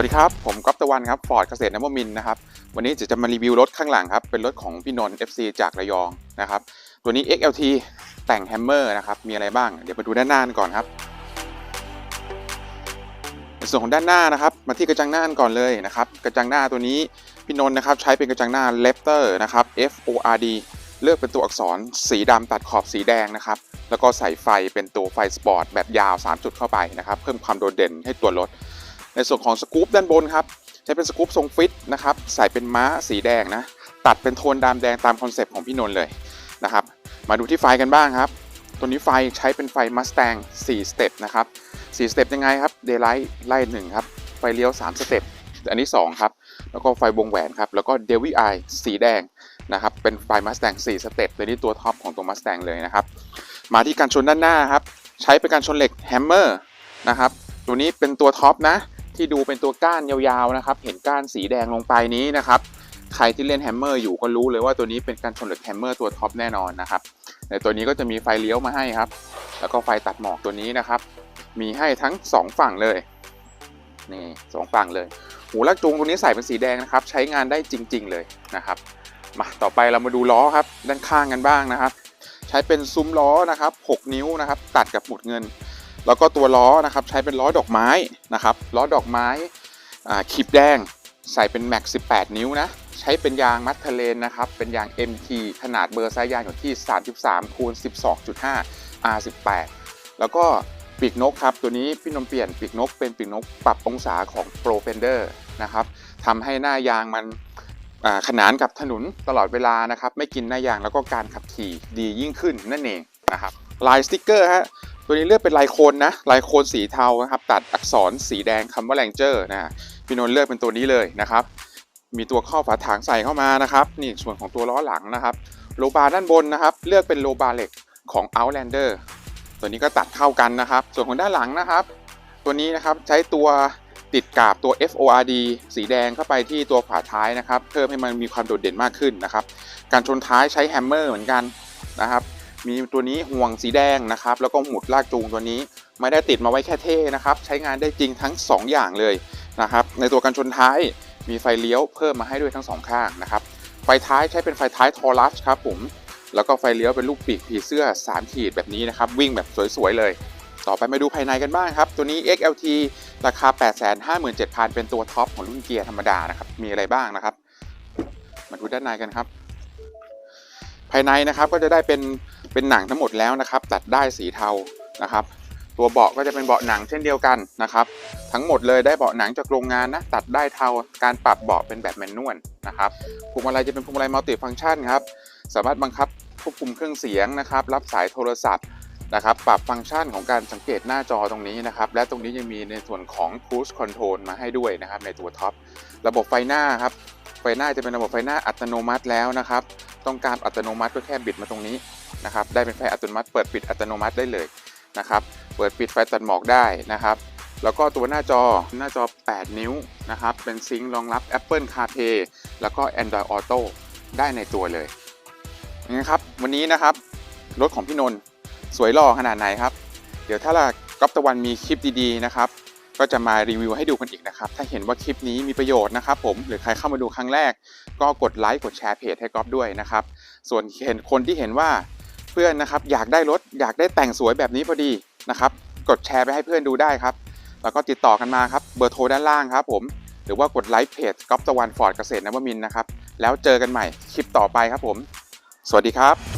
วัสดีครับ ผมก๊อฟตะวันครับฟอร์ดเกษตรนวมินนะครับ วันนี้จะจะมารีวิวรถข้างหลังครับ เป็นรถของพี่นนท์ FC จากระยองนะครับ ตัวนี้ XLT แต่งแฮมเมอร์นะครับ มีอะไรบ้าง เดี๋ยวมาดูด้านหน้ากันก่อนครับ ในส่วนของด้านหน้านะครับ มาที่กระจังหน้ากันก่อนเลยนะครับ กระจังหน้าตัวนี้พี่นนท์นะครับใช้เป็นกระจังหน้า l e f t e r นะครับ F O R D เลือกเป็นตัวอักษรสีดำตัดขอบสีแดงนะครับ แล้วก็ใส่ไฟเป็นตัวไฟสปอร์ตแบบยาว 3 จุดเข้าไปนะครับ เพิ่มความโดดเด่นให้ตัวรถ ในส่วนของสกู๊ปด้านบนครับใช้เป็นสกู๊ปทรงฟิตนะครับใส่เป็นม้าสีแดงนะตัดเป็นโทนดำแดงตามคอนเซปต์ของพี่นนท์เลยนะครับมาดูที่ไฟกันบ้างครับ ตัวนี้ไฟใช้เป็นไฟ Mustang 4 สเต็ปนะครับ4สเต็ปยังไงครับ Daylight ไล่1ครับไฟเลี้ยว 3 สเต็ปอันนี้ 2 ครับ แล้วก็ไฟวงแหวนครับ แล้วก็ d e v i Eye สีแดงนะครับ เป็นไฟ Mustang 4 สเต็ปตัวนี้ตัวท็อปของตัว Mustang เลยนะครับ มาที่การชนด้านหน้าครับ ใช้เป็นการชนเหล็ก Hammer นะครับ ตัวนี้เป็นตัวท็อปนะ ที่ดูเป็นตัวก้านยาวๆนะครับ เห็นก้านสีแดงลงไปนี้นะครับ ใครที่เล่นแฮมเมอร์อยู่ก็รู้เลยว่าตัวนี้เป็นการชนเหล็กแฮมเมอร์ตัวท็อปแน่นอนนะครับในตัวนี้ก็จะมีไฟเลี้ยวมาให้ครับ แล้วก็ไฟตัดหมอกตัวนี้นะครับ มีให้ทั้ง 2 ฝั่งเลยนี่สองฝั่งเลย หูลากจูงตัวนี้ใส่เป็นสีแดงนะครับ ใช้งานได้จริง ๆ เลยนะครับมาต่อไปเรามาดูล้อครับ ด้านข้างกันบ้างนะครับ ใช้เป็นซุ้มล้อนะครับ 6 นิ้วนะครับ ตัดกับหมุดเงิน แล้วก็ตัวล้อนะครับใช้เป็นล้อดอกไม้นะครับล้อดอกไม้ขีบแดงใส่เป็นแม็ก18 นิ้วนะใช้เป็นยางมัดเทเลนนะครับเป็นยาง MT ขนาดเบอร์ไซส์ยางอยู่ที่ 33คูณ12.5 R18 แล้วก็ปีกนกครับตัวนี้พี่นมเปลี่ยนปีกนกเป็นปีกนกปรับองศาของ Pro Fender นะครับทำให้หน้ายางมันขนานกับถนนตลอดเวลานะครับไม่กินหน้ายางแล้วก็การขับขี่ดียิ่งขึ้นนั่นเองนะครับลายสติกเกอร์ฮะ ตัวนี้เลือกเป็นลายโคนนะลายโคนสีเทานะครับ ตัดอักษรสีแดงคำว่าแรงเจอร์นะฮะพี่นนท์เลือกเป็นตัวนี้เลยนะครับ มีตัวข้อฝาถังใส่เข้ามานะครับ นี่ส่วนของตัวล้อหลังนะครับ โลบาร์ด้านบนนะครับ เลือกเป็นโลบาร์เหล็กของ Outlander ตัวนี้ก็ตัดเข้ากันนะครับ ส่วนของด้านหลังนะครับ ตัวนี้นะครับใช้ตัวติดกาบตัว FORD สีแดงเข้าไปที่ตัวฝาท้ายนะครับ เพิ่มให้มันมีความโดดเด่นมากขึ้นนะครับ การชนท้ายใช้แฮมเมอร์เหมือนกันนะครับ มีตัวนี้ห่วงสีแดงนะครับ แล้วก็หมุดลากจูงตัวนี้ไม่ได้ติดมาไว้แค่เท่นะครับ ใช้งานได้จริงทั้ง 2 อย่างเลยนะครับ ในตัวกันชนท้ายมีไฟเลี้ยวเพิ่มมาให้ด้วยทั้งสองข้างนะครับ ไฟท้ายใช้เป็นไฟท้ายทอรัสครับผม แล้วก็ไฟเลี้ยวเป็นลูกปีกผีเสื้อ 3 ขีดแบบนี้นะครับ วิ่งแบบสวยๆเลย ต่อไปมาดูภายในกันบ้างครับ ตัวนี้ XLT ราคา 857,000 เป็นตัวท็อปของรุ่นเกียร์ธรรมดานะครับ มีอะไรบ้างนะครับ มาดูด้านในกันครับ ภายในนะครับก็จะได้เป็นเป็นหนังทั้งหมดแล้วนะครับ ตัดได้สีเทานะครับ ตัวเบาะก็จะเป็นเบาะหนังเช่นเดียวกันนะครับ ทั้งหมดเลยได้เบาะหนังจากโรงงานนะตัดได้เทาการปรับเบาะเป็นแบบแมนนวลนะครับพวงมาลัยจะเป็นพวงมาลัยมัลติฟังก์ชันครับสามารถบังคับควบคุมเครื่องเสียงนะครับ รับสายโทรศัพท์นะครับ ปรับฟังก์ชันของการสังเกตหน้าจอตรงนี้นะครับ และตรงนี้ยังมีในส่วนของ Cruise Control มาให้ด้วยนะครับ ในตัวท็อป ระบบไฟหน้าครับ ไฟหน้าจะเป็นระบบไฟหน้าอัตโนมัติแล้วนะครับ ต้องการอัตโนมัติก็แค่บิดมาตรงนี้นะครับ ได้เป็นไฟอัตโนมัติ เปิดปิดอัตโนมัติได้เลยนะครับ เปิดปิดไฟตัดหมอกได้นะครับ แล้วก็ตัวหน้าจอหน้าจอ 8 นิ้วนะครับ เป็นซิงค์รองรับ Apple CarPlay แล้วก็ Android Auto ได้ในตัวเลยนะครับ วันนี้นะครับ รถของพี่นนท์สวยหล่อขนาดไหนครับ เดี๋ยวถ้าละก๊อฟตะวันมีคลิปดีๆนะครับ ก็จะมารีวิวให้ดูกันอีกนะครับ ถ้าเห็นว่าคลิปนี้มีประโยชน์นะครับผมหรือใครเข้ามาดูครั้งแรก ก็กดไลค์กดแชร์เพจให้ก๊อฟด้วยนะครับ ส่วนเห็นคนที่เห็นว่าเพื่อนนะครับอยากได้รถอยากได้แต่งสวยแบบนี้พอดีนะครับ กดแชร์ไปให้เพื่อนดูได้ครับ แล้วก็ติดต่อกันมาครับเบอร์โทรด้านล่างครับผมหรือว่ากดไลค์เพจก๊อฟตะวันฟอร์ดเกษตรนวมินนะครับแล้วเจอกันใหม่คลิปต่อไปครับผม สวัสดีครับ